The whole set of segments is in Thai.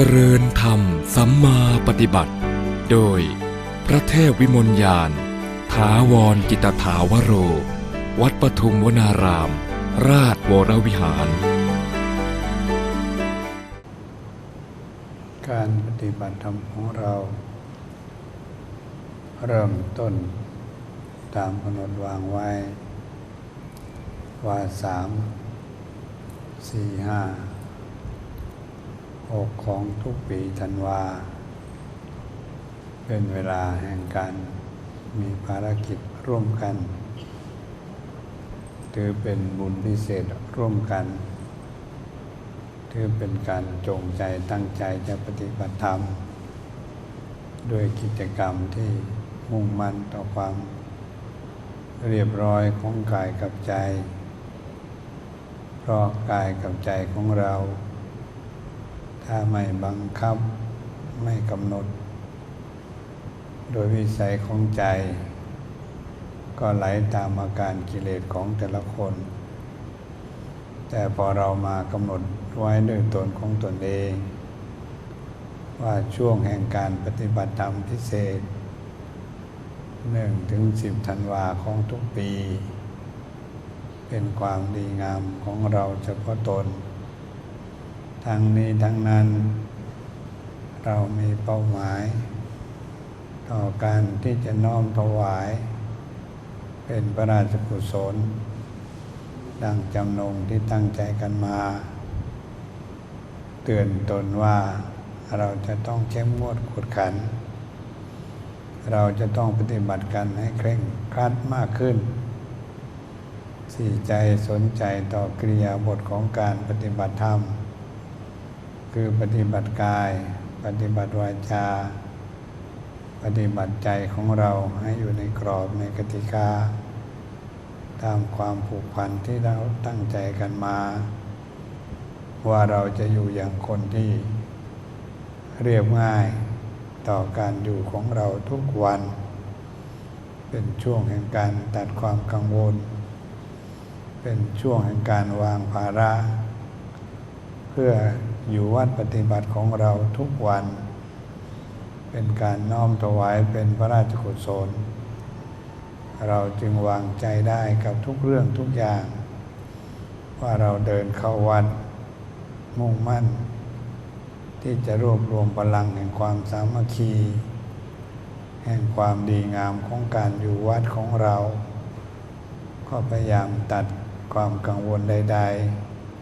จริญธรรมสัมมาปฏิบัติ โดย พระเทพวิมลยานถาวรกิตถาวโร วัดปทุมวนาราม ราชวรวิหาร การปฏิบัติธรรมของเรา เริ่มต้นตามกำหนดวางไว้ ว่าสามสี่ห้า หกของทุกปีธันวา เป็นเวลาแห่งการมีภารกิจร่วมกัน ถือเป็นบุญพิเศษร่วมกัน ถือเป็นการจงใจตั้งใจจะปฏิบัติธรรม ด้วยกิจกรรมที่มุ่งมั่นต่อความเรียบร้อยของกายกับใจ เพราะกายกับใจของเรา ถ้าไม่บังคับไม่กำหนด โดยวิสัยของใจ ก็ไหลตามอาการกิเลสของแต่ละคน แต่พอเรามากำหนดไว้ด้วยตนของตนเอง ว่าช่วงแห่งการปฏิบัติธรรมพิเศษหนึ่งถึงสิบธันวาของทุกปี เป็นความดีงามของเราเฉพาะตน ทั้งนี้ทั้งนั้น เรามีเป้าหมาย ต่อการที่จะน้อมถวาย เป็นพระราชกุศล ดังจำนงที่ตั้งใจกันมา เตือนตนว่าเราจะต้องเข้มงวดขวดขัน เราจะต้องปฏิบัติกันให้เคร่งครัดมากขึ้นสี่ใจสนใจต่อกิริยาบทของการปฏิบัติธรรม คือปฏิบัติกาย ปฏิบัติวาจา ปฏิบัติใจของเราให้อยู่ในกรอบในกติกา ตามความผูกพันที่เราตั้งใจกันมา ว่าเราจะอยู่อย่างคนที่เรียบง่ายต่อการอยู่ของเราทุกวัน เป็นช่วงแห่งการตัดความกังวล เป็นช่วงแห่งการวางภาระ เพื่อ อยู่วัดปฏิบัติของเราทุกวัน เป็นการน้อมถวายเป็นพระราชกุศล เราจึงวางใจได้กับทุกเรื่องทุกอย่าง ว่าเราเดินเข้าวัดมุ่งมั่น ที่จะรวบรวมพลังแห่งความสามัคคี แห่งความดีงามของการอยู่วัดของเรา ก็พยายามตัดความกังวลใด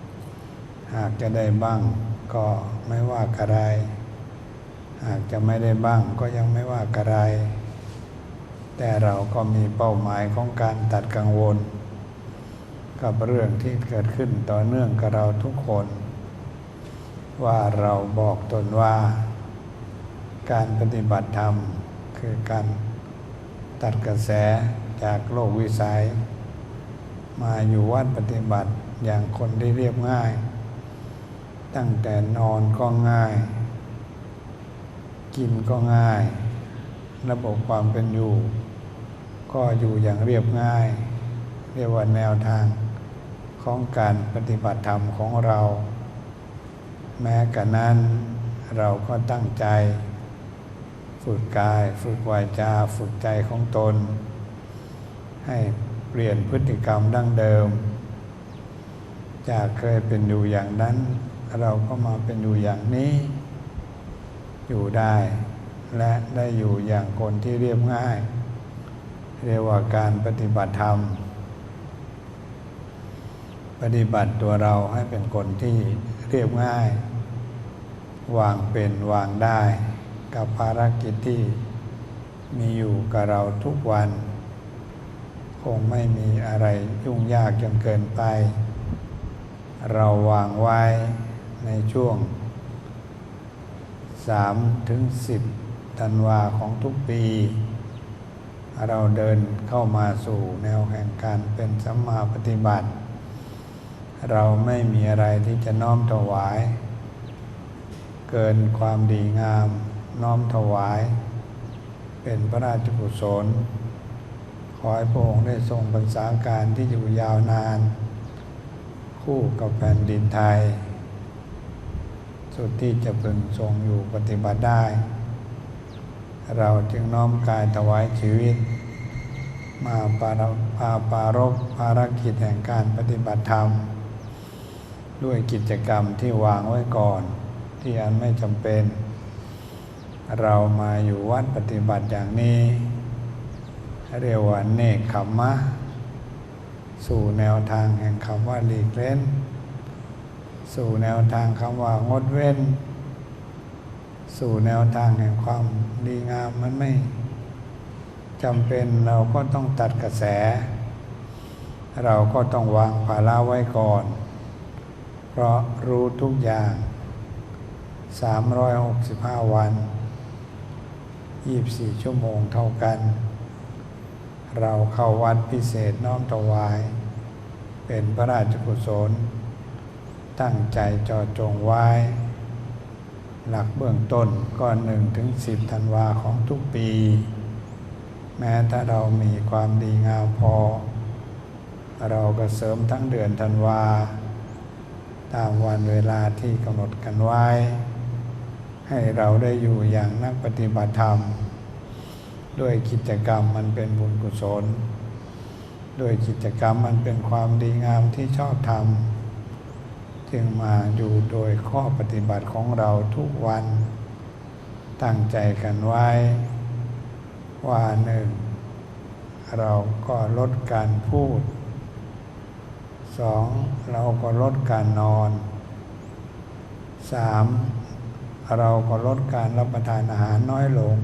ๆ หากจะได้บ้าง ก็ไม่ว่ากระไร หากจะไม่ได้บ้างก็ยังไม่ว่ากระไร แต่เราก็มีเป้าหมายของการตัดกังวล กับเรื่องที่เกิดขึ้นต่อเนื่องกับเราทุกคน ว่าเราบอกตนว่า การปฏิบัติธรรมคือการตัดกระแสจากโลกวิสัย มาอยู่วัดปฏิบัติอย่างคนที่เรียบง่าย ตั้งแต่นอนก็ง่าย กินก็ง่าย ระบบความเป็นอยู่ ก็อยู่อย่างเรียบง่าย เรียกว่าแนวทางของการปฏิบัติธรรมของเรา แม้กระนั้นเราก็ตั้งใจ ฝึกกาย ฝึกวาจา ฝึกใจของตน ให้เปลี่ยนพฤติกรรมดั้งเดิม จากเคยเป็นอยู่อย่างนั้น เราก็มาเป็นอยู่อย่างนี้ อยู่ได้ และได้อยู่อย่างคนที่เรียบง่าย เรียกว่าการปฏิบัติธรรม ปฏิบัติตัวเราให้เป็นคนที่เรียบง่าย วางเป็นวางได้ กับภารกิจที่มีอยู่กับเราทุกวัน คงไม่มีอะไรยุ่งยากจนเกินไป เราวางไว้ ในช่วง 3 ถึง 10 ธันวาของทุกปี เราเดินเข้ามาสู่แนวแห่งการเป็นสัมมาปฏิบัติ เราไม่มีอะไรที่จะน้อมถวาย เกินความดีงามน้อมถวาย เป็นพระราชกุศลขอให้พระองค์ได้ทรงบรรษาการที่อยู่ยาวนาน คู่กับแผ่นดินไทย สุดที่จะพึงทรงอยู่ปฏิบัติได้ เราจึงน้อมกายถวายชีวิต มาปารปาปารบภารกิจแห่งการปฏิบัติธรรม ด้วยกิจกรรมที่วางไว้ก่อน ที่อันไม่จำเป็น เรามาอยู่วัดปฏิบัติอย่างนี้ เรียกว่าเนกขมมะ สู่แนวทางแห่งคำว่าหลีกเล่น สู่แนวทางคำว่างดเว้น สู่แนวทางแห่งความดีงามมันไม่จำเป็นเราก็ต้องตัดกระแส เราก็ต้องวางภาระไว้ก่อน เพราะรู้ทุกอย่าง 365 วัน 24 ชั่วโมงเท่ากัน เราเข้าวัดพิเศษน้อมถวาย เป็นพระราชกุศล ตั้งใจจอจงไว้ หลักเบื้องต้นก็หนึ่งถึงสิบธันวาของทุกปี แม้ถ้าเรามีความดีงามพอ เราก็เสริมทั้งเดือนธันวา ตามวันเวลาที่กำหนดกันไว้ ให้เราได้อยู่อย่างนักปฏิบัติธรรม ด้วยกิจกรรมมันเป็นบุญกุศล ด้วยกิจกรรมมันเป็นความดีงามที่ชอบทำ จึงมาอยู่โดยข้อปฏิบัติของเราทุกวัน ตั้งใจกันไว้ ว่าหนึ่ง เราก็ลดการพูดสองเราก็ลดการนอนสามเราก็ลดการรับประทานอาหารน้อยลง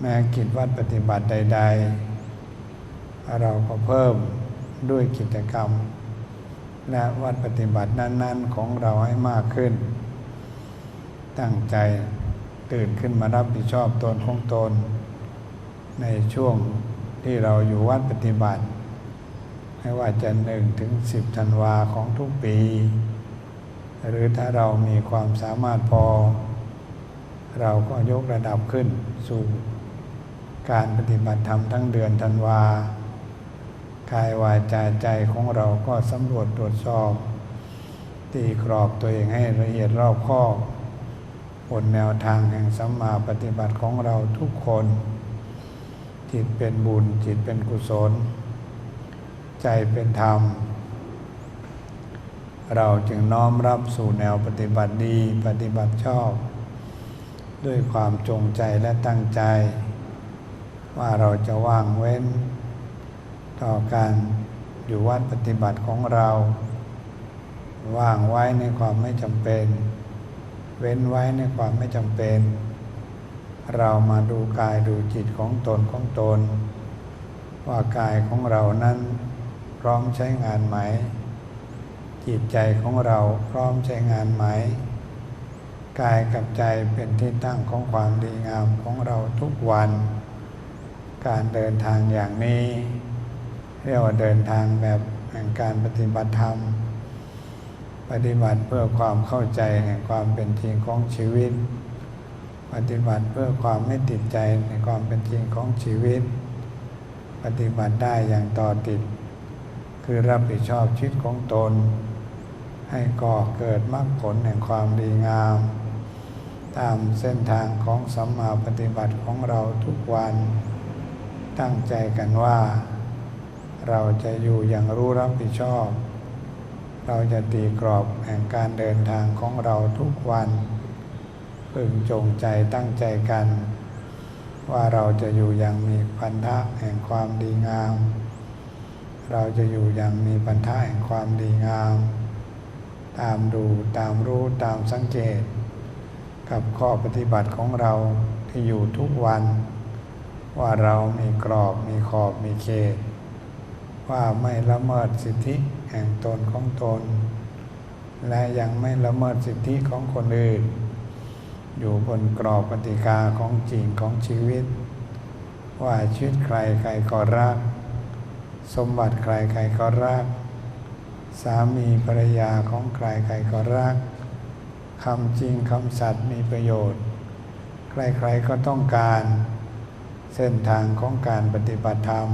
แม้กิจวัตรปฏิบัติใด ๆ เราก็เพิ่มด้วยกิจกรรม และวัดปฏิบัตินั้น ๆ ของเราให้มากขึ้น ตั้งใจตื่นขึ้นมารับผิดชอบตนของตน ในช่วงที่เราอยู่วัดปฏิบัติ ไม่ว่าจะหนึ่งถึงสิบธันวาของทุกปี หรือถ้าเรามีความสามารถพอ เราก็ยกระดับขึ้นสู่การปฏิบัติธรรมทั้งเดือนธันวา กายวาจาใจของเราก็สำรวจตรวจสอบ ตีกรอบตัวเองให้ละเอียดรอบคอบบนแนวทางแห่งสัมมาปฏิบัติของเราทุกคน จิตเป็นบุญจิตเป็นกุศล ใจเป็นธรรม เราจึงน้อมรับสู่แนวปฏิบัติดีปฏิบัติชอบ ด้วยความจงใจและตั้งใจ ว่าเราจะว่างเว้น ต่อการอยู่วัดปฏิบัติของเราว่างไว้ในความไม่จำเป็น เว้นไว้ในความไม่จำเป็น เรามาดูกายดูจิตของตนของตน ว่ากายของเรานั้นพร้อมใช้งานไหม จิตใจของเราพร้อมใช้งานไหม กายกับใจเป็นที่ตั้งของความดีงามของเราทุกวัน การเดินทางอย่างนี้ เรียกว่าเดินทางแบบแห่งการปฏิบัติธรรม ปฏิบัติเพื่อความเข้าใจแห่งความเป็นจริงของชีวิต ปฏิบัติเพื่อความไม่ติดใจในความเป็นจริงของชีวิต ปฏิบัติได้อย่างต่อติด คือรับผิดชอบชีวิตของตน ให้ก่อเกิดมรรคผลแห่งความดีงาม ตามเส้นทางของสัมมาปฏิบัติของเราทุกวัน ตั้งใจกันว่า เราจะอยู่อย่างรู้รับผิดชอบ เราจะตีกรอบแห่งการเดินทางของเราทุกวัน พึงจงใจตั้งใจกัน ว่าเราจะอยู่อย่างมีพันธะแห่งความดีงาม เราจะอยู่อย่างมีพันธะแห่งความดีงาม ตามดูตามรู้ตามสังเกต กับข้อปฏิบัติของเราที่อยู่ทุกวัน ว่าเรามีกรอบมีขอบมีเขต ว่าไม่ละเมิดสิทธิแห่งตนของตน และยังไม่ละเมิดสิทธิของคนอื่น อยู่บนกรอบปฏิกาของจริงของชีวิต ว่าชีวิตใครใครก็รัก สมบัติใครใครก็รัก สามีภรรยาของใครใครก็รักคำจริงคำสัตย์มีประโยชน์ ใครๆก็ต้องการ เส้นทางของการปฏิบัติธรรม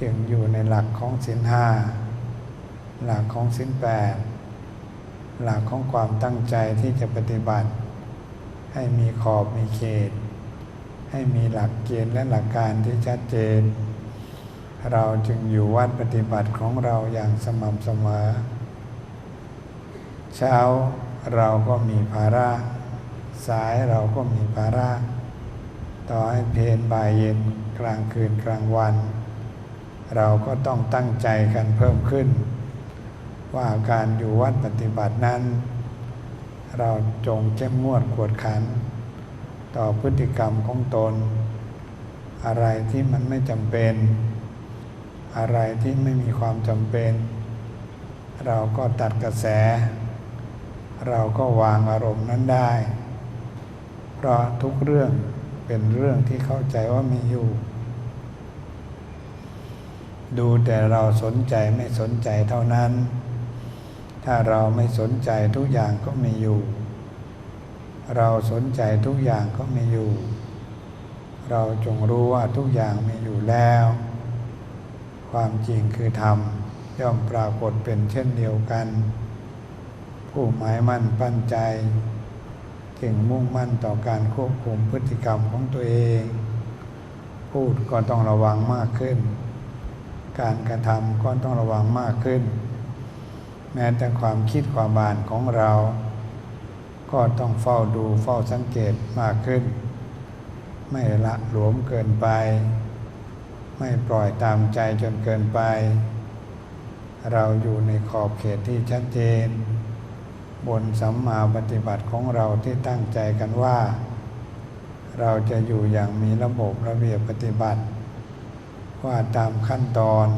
จึงอยู่ในหลักของศีลห้าหลักของศีลแปดหลักของความตั้งใจที่จะปฏิบัติ ให้มีขอบมีเขต ให้มีหลักเกณฑ์และหลักการที่ชัดเจน เราจึงอยู่วัดปฏิบัติของเราอย่างสม่ำเสมอ เช้าเราก็มีภาระสายเราก็มีภาระต่อให้เพลนบ่ายเย็นกลางคืนกลางวัน เราก็ต้องตั้งใจกันเพิ่มขึ้น ว่าการอยู่วัดปฏิบัตินั้น เราจงเข้มงวดกวดขัน ต่อพฤติกรรมของตน อะไรที่มันไม่จำเป็น อะไรที่ไม่มีความจำเป็น เราก็ตัดกระแส เราก็วางอารมณ์นั้นได้ เพราะทุกเรื่องเป็นเรื่องที่เข้าใจว่ามีอยู่ ดูแต่เราสนใจไม่สนใจเท่านั้น ถ้าเราไม่สนใจทุกอย่างก็ไมีอยู่ เราสนใจทุกอย่างก็ไมีอยู่ เราจงรู้ว่าทุกอย่างมีอยู่แล้ว ความจริงคือธรรมย่อมปรากฏเป็นเช่นเดียวกัน ผู้หมายมั่นปั้นใจ จึงมุ่งมั่นต่อการควบคุมพฤติกรรมของตัวเอง พูดก็ต้องระวังมากขึ้น การกระทำก็ต้องระวังมากขึ้น แม้แต่ความคิดความบานของเรา ก็ต้องเฝ้าดูเฝ้าสังเกตมากขึ้น ไม่ละหลวมเกินไป ไม่ปล่อยตามใจจนเกินไป เราอยู่ในขอบเขตที่ชัดเจน บนสัมมาปฏิบัติของเราที่ตั้งใจกันว่า เราจะอยู่อย่างมีระบบระเบียบปฏิบัติ ว่าตามขั้นตอน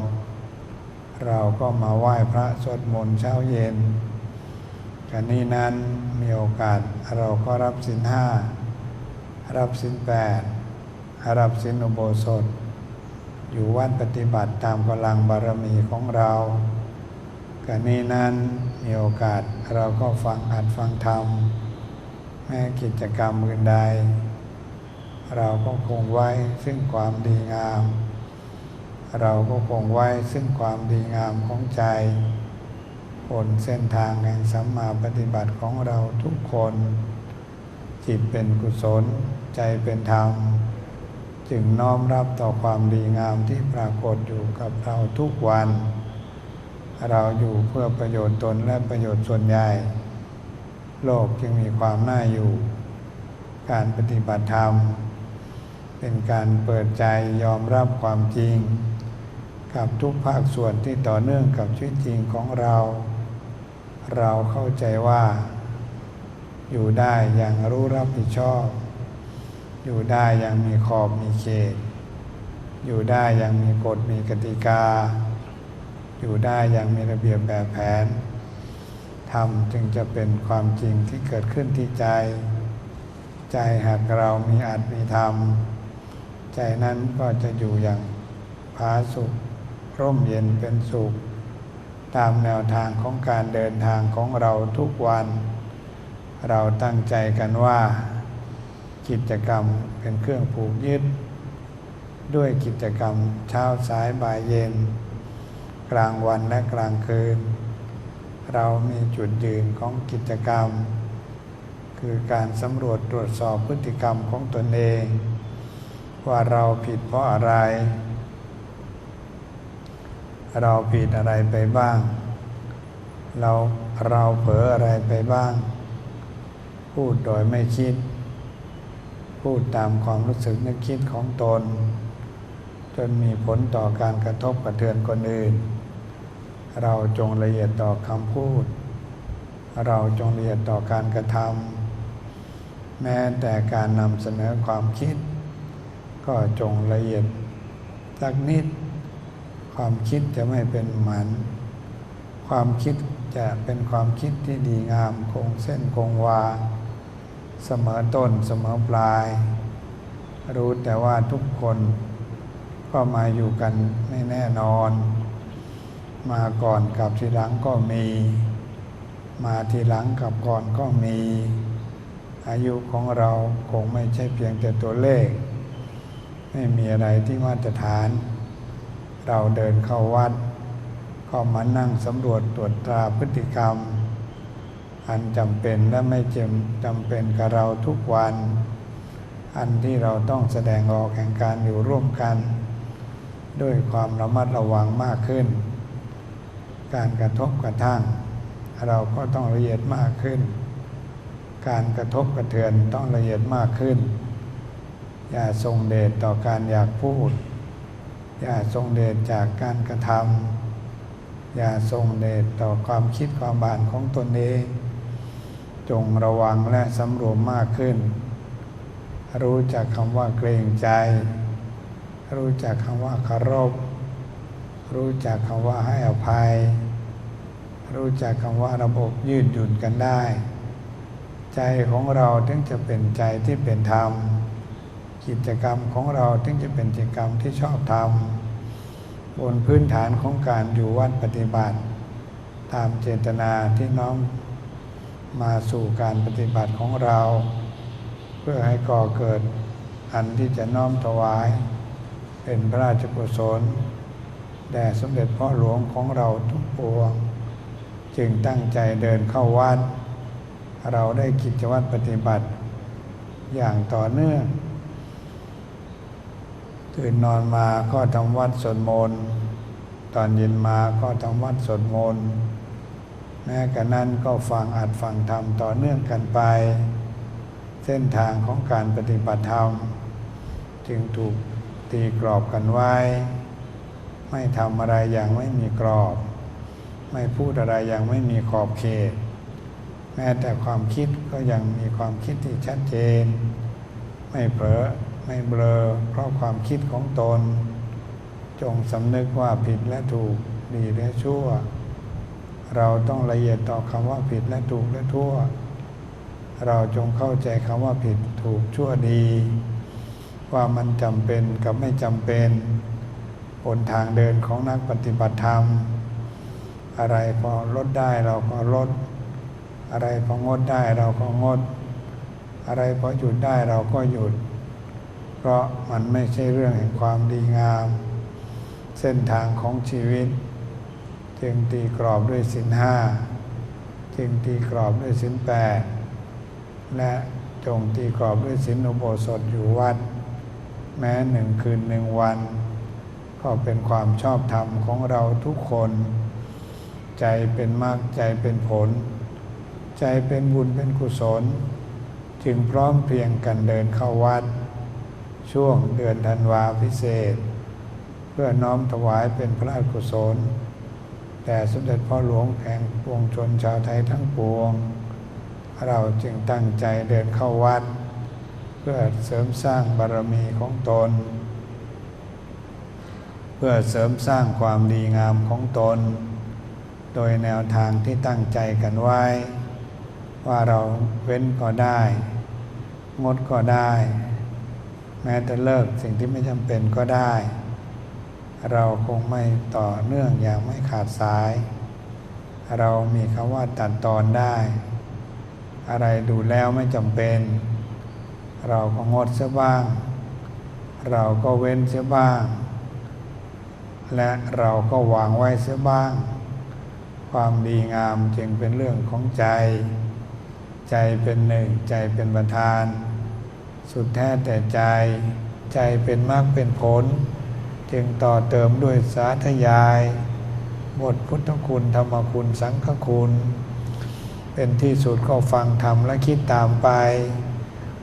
เราก็มาไหว้พระสวดมนต์เช้าเย็นกันนี้นั้นมีโอกาสเราก็รับสินห้ารับสินแปดรับสินอุโบสถ อยู่วัดปฏิบัติตามกำลังบารมีของเรากันนี้นั้นมีโอกาสเราก็ฟังอัดฟังธรรมแม้กิจกรรมอื่นใด เราก็คงไว้ซึ่งความดีงาม เราก็คงไว้ซึ่งความดีงามของใจบนเส้นทางแห่งสัมมาปฏิบัติของเราทุกคน จิตเป็นกุศล ใจเป็นธรรม จึงน้อมรับต่อความดีงามที่ปรากฏอยู่กับเราทุกวัน เราอยู่เพื่อประโยชน์ตนและประโยชน์ส่วนใหญ่ โลกจึงมีความน่าอยู่ การปฏิบัติธรรม เป็นการเปิดใจยอมรับความจริง กับทุกภาคส่วนที่ต่อเนื่องกับชีวิตจริงของเรา เราเข้าใจว่า อยู่ได้อย่างรู้รับผิดชอบ อยู่ได้อย่างมีขอบมีเขต อยู่ได้อย่างมีกฎมีกติกา อยู่ได้อย่างมีระเบียบแบบแผนธรรมจึงจะเป็นความจริงที่เกิดขึ้นที่ใจ ใจหากเรามีอัตมีธรรม ใจนั้นก็จะอยู่อย่างผาสุข ร่มเย็นเป็นสุข ตามแนวทางของการเดินทางของเราทุกวัน เราตั้งใจกันว่า กิจกรรมเป็นเครื่องผูกยึด ด้วยกิจกรรมเช้าสายบ่ายเย็น กลางวันและกลางคืน เรามีจุดยืนของกิจกรรม คือการสำรวจตรวจสอบพฤติกรรมของตนเอง ว่าเราผิดเพราะอะไร เราผิดอะไรไปบ้าง เราเราเผลออะไรไปบ้าง พูดโดยไม่คิด พูดตามความรู้สึกนึกคิดของตน จนมีผลต่อการกระทบกระเทือนคนอื่น เราจงละเอียดต่อคำพูด เราจงละเอียดต่อการกระทำแม้แต่การนำเสนอความคิด ก็จงละเอียดสักนิด ความคิดจะไม่เป็นหมัน ความคิดจะเป็นความคิดที่ดีงามคงเส้นคงวา เสมอต้นเสมอปลาย รู้แต่ว่าทุกคนก็มาอยู่กันไม่แน่นอน มาก่อนกับทีหลังก็มี มาทีหลังกับก่อนก็มี อายุของเราคงไม่ใช่เพียงแต่ตัวเลข ไม่มีอะไรที่มาตรฐาน เราเดินเข้าวัด ก็มานั่งสำรวจตรวจตราพฤติกรรม อันจำเป็นและไม่จำจำเป็นกับเราทุกวัน อันที่เราต้องแสดงออกแห่งการอยู่ร่วมกัน ด้วยความระมัดระวังมากขึ้น การกระทบกระทั่ง เราก็ต้องละเอียดมากขึ้น การกระทบกระเทือนต้องละเอียดมากขึ้น อย่าทรงเดชต่อการอยากพูด อย่าทรงเดชจากการกระทำอย่าทรงเดชต่อความคิดความบานของตนเอง จงระวังและสำรวมมากขึ้น รู้จักคำว่าเกรงใจ รู้จักคำว่าคารพรู้จักคำว่าให้อภัย รู้จักคำว่าระบบยืดหยุ่นกันได้ ใจของเราถึงจะเป็นใจที่เป็นธรรม กิจกรรมของเราถึงจะเป็นกิจกรรมที่ชอบทำบนพื้นฐานของการอยู่วัดปฏิบัติ ตามเจตนาที่น้อมมาสู่การปฏิบัติของเรา เพื่อให้ก่อเกิดอันที่จะน้อมถวาย เป็นพระราชกุศลแด่สมเด็จพ่อหลวงของเราทุกปวง จึงตั้งใจเดินเข้าวัด เราได้กิจวัตรปฏิบัติ อย่างต่อเนื่อง ตื่นนอนมาก็ทำวัดสวดมนต์ตอนเย็นมาก็ทำวัดสวดมนต์แม้กระนั้นก็ฟังอัดฟังธรรมต่อเนื่องกันไป เส้นทางของการปฏิบัติธรรม จึงถูกตีกรอบกันไว้ ไม่ทำอะไรอย่างไม่มีกรอบ ไม่พูดอะไรอย่างไม่มีขอบเขต แม้แต่ความคิดก็ยังมีความคิดที่ชัดเจน ไม่เผลอ ไม่เบลอเพราะความคิดของตน จงสำนึกว่าผิดและถูกดีและชั่ว เราต้องละเอียดต่อคำว่าผิดและถูกและทั่ว เราจงเข้าใจคำว่าผิดถูกชั่วดี ว่ามันจำเป็นกับไม่จำเป็นบนทางเดินของนักปฏิบัติธรรม อะไรพอลดได้เราก็ลด อะไรพองดได้เราก็งด อะไรพอหยุดได้เราก็หยุด เพราะมันไม่ใช่เรื่องแห่งความดีงาม เส้นทางของชีวิต จึงตีกรอบด้วยสินห้าจึงตีกรอบด้วยสินแปดและจงตีกรอบด้วยสินอุโบสถอยู่วัด แม้หนึ่งคืนหนึ่งวัน ก็เป็นความชอบธรรมของเราทุกคน ใจเป็นมากใจเป็นผล ใจเป็นบุญเป็นกุศล จึงพร้อมเพรียงกันเดินเข้าวัด ช่วงเดือนธันวาพิเศษ เพื่อน้อมถวายเป็นพระราชกุศลแด่สมเด็จพ่อหลวงแห่งปวงชนชาวไทยทั้งปวง เราจึงตั้งใจเดินเข้าวัด เพื่อเสริมสร้างบารมีของตน เพื่อเสริมสร้างความดีงามของตน โดยแนวทางที่ตั้งใจกันไว้ ว่าเราเว้นก็ได้ งดก็ได้ แม้แต่เลิกสิ่งที่ไม่จำเป็นก็ได้ เราคงไม่ต่อเนื่องอย่างไม่ขาดสาย เรามีคำว่าตัดตอนได้ อะไรดูแล้วไม่จำเป็น เราก็งดเสียบ้าง เราก็เว้นเสียบ้าง และเราก็วางไว้เสียบ้าง ความดีงามจึงเป็นเรื่องของใจ ใจเป็นหนึ่งใจเป็นประธาน สุดแท้แต่ใจ ใจเป็นมรรคเป็นผล จึงต่อเติมด้วยสาธยาย บทพุทธคุณธรรมคุณสังฆคุณ เป็นที่สุดก็ฟังธรรมและคิดตามไป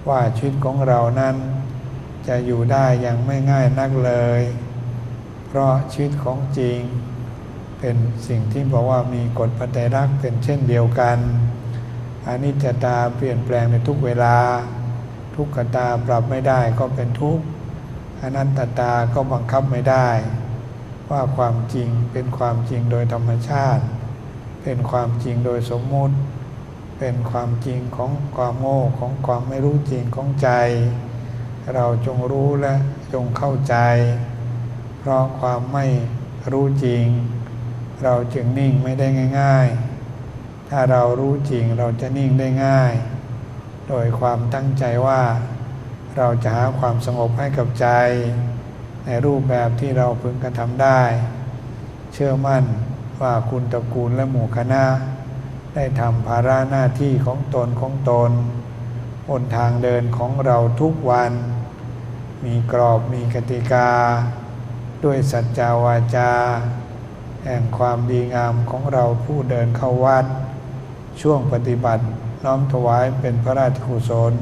ว่าชีวิตของเรานั้น จะอยู่ได้อย่างไม่ง่ายนักเลย เพราะชีวิตของจริง เป็นสิ่งที่บอกว่ามีกฎปัจจัยรักเป็นเช่นเดียวกันอนิจจตาเปลี่ยนแปลงในทุกเวลา ทุกขตาปรับไม่ได้ก็เป็นทุกข์อนันตตาก็บังคับไม่ได้ ว่าความจริงเป็นความจริงโดยธรรมชาติ เป็นความจริงโดยสมมุติ เป็นความจริงของความโง่ของความไม่รู้จริงของใจ เราจงรู้และจงเข้าใจ เพราะความไม่รู้จริง เราจึงนิ่งไม่ได้ง่าย ๆ ถ้าเรารู้จริงเราจะนิ่งได้ง่าย โดยความตั้งใจว่า เราจะหาความสงบให้กับใจ ในรูปแบบที่เราพึงกระทำได้ เชื่อมั่นว่าคุณตระกูลและหมู่คณะ ได้ทำภาระหน้าที่ของตนของตนบนทางเดินของเราทุกวัน มีกรอบมีกติกา ด้วยสัจจาวาจา แห่งความดีงามของเราผู้เดินเข้าวัด ช่วงปฏิบัติ น้อมถวายเป็นพระราชกุศล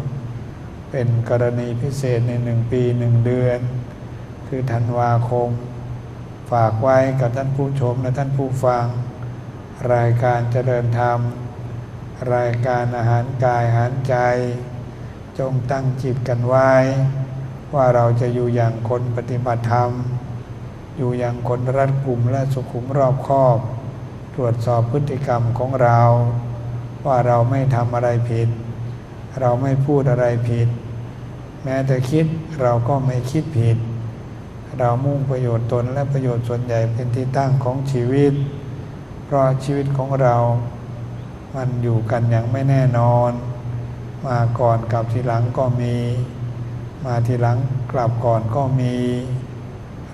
เป็นกรณีพิเศษในหนึ่งปีหนึ่งเดือน คือธันวาคม ฝากไว้กับท่านผู้ชมและท่านผู้ฟัง รายการเจริญธรรม รายการอาหารกายอาหารใจ จงตั้งจิตกันไว้ ว่าเราจะอยู่อย่างคนปฏิบัติธรรม อยู่อย่างคนรัดกลุ่มและสุขุมรอบคอบ ตรวจสอบพฤติกรรมของเรา ว่าเราไม่ทำอะไรผิด เราไม่พูดอะไรผิด แม้แต่คิดเราก็ไม่คิดผิด เรามุ่งประโยชน์ตนและประโยชน์ส่วนใหญ่เป็นที่ตั้งของชีวิต เพราะชีวิตของเรามันอยู่กันอย่างไม่แน่นอน มาก่อนกับทีหลังก็มี มาทีหลังกลับก่อนก็มี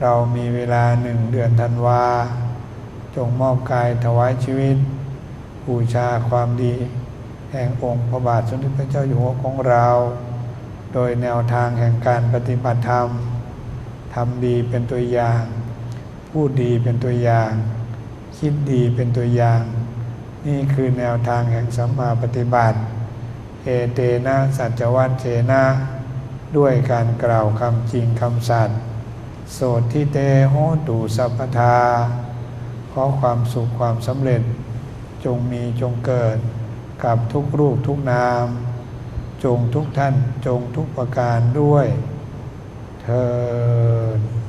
เรามีเวลาหนึ่งเดือนธันวา จงมอบกายถวายชีวิต บูชาความดี แห่งองค์พระบาทสมเด็จพระเจ้าอยู่หัวของเรา โดยแนวทางแห่งการปฏิบัติธรรมทำดีเป็นตัวอย่าง พูดดีเป็นตัวอย่าง คิดดีเป็นตัวอย่าง นี่คือแนวทางแห่งสัมมาปฏิบัติ เอเตนะสัจวัตเทนะด้วยการกล่าวคำจริงคำสัตย์โสดที่เตโหตุสัพพทา ขอความสุขความสำเร็จ จงมีจงเกิด กับทุกรูปทุกนาม จงทุกท่านจงทุกประการด้วย เธอ